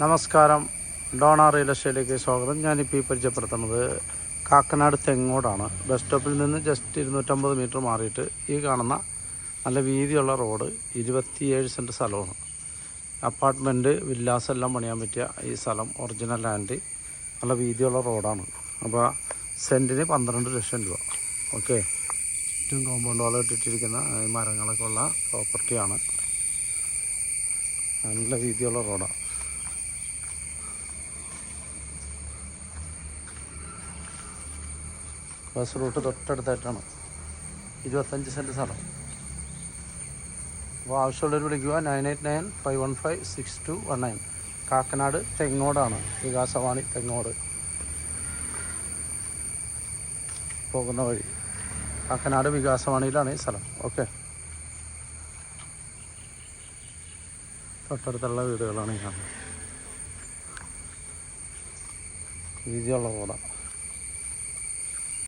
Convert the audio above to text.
നമസ്കാരം. Donna real എസ്റ്റേറ്റിലേക്ക് സ്വാഗതം. ഞാനിപ്പോൾ ഈ പരിചയപ്പെടുത്തുന്നത് കാക്കനാട് തെങ്ങോടാണ്. ബസ് സ്റ്റോപ്പിൽ നിന്ന് ജസ്റ്റ് ഇരുന്നൂറ്റമ്പത് മീറ്റർ മാറിയിട്ട് ഈ കാണുന്ന നല്ല വീതിയുള്ള റോഡ് ഇരുപത്തിയേഴ് സെന്റ് സ്ഥലമാണ്. അപ്പാർട്ട്മെന്റ് വില്ലാസ് എല്ലാം പണിയാൻ പറ്റിയ ഈ സ്ഥലം ഒറിജിനൽ ലാൻഡ് നല്ല വീതിയുള്ള റോഡാണ്. അപ്പോൾ സെന്റിന് പന്ത്രണ്ട് ലക്ഷം രൂപ. ഓക്കെ. ചുറ്റും കോമ്പൗണ്ട് വാൾ ഇട്ടിട്ടിരിക്കുന്ന മരങ്ങളൊക്കെ ഉള്ള പ്രോപ്പർട്ടിയാണ് നല്ല വീതിയുള്ള റോഡാണ് ബസ് റൂട്ട് തൊട്ടടുത്തായിട്ടാണ്. ഇരുപത്തഞ്ച് സെന്റ് സ്ഥലം. അപ്പോൾ ആവശ്യമുള്ളവർ വിളിക്കുക nine eight nine five one five six two one nine. Kakkanad തെങ്ങോടാണ്. Vikasavani Thengode. പോകുന്ന വഴി. കാക്കനാട് വികാസവാണിയിലാണ് ഈ സ്ഥലം. ഓക്കെ. തൊട്ടടുത്തുള്ള വീടുകളാണ് ഈ കാണുന്നത്. വീതിയുള്ള റോഡാണ്.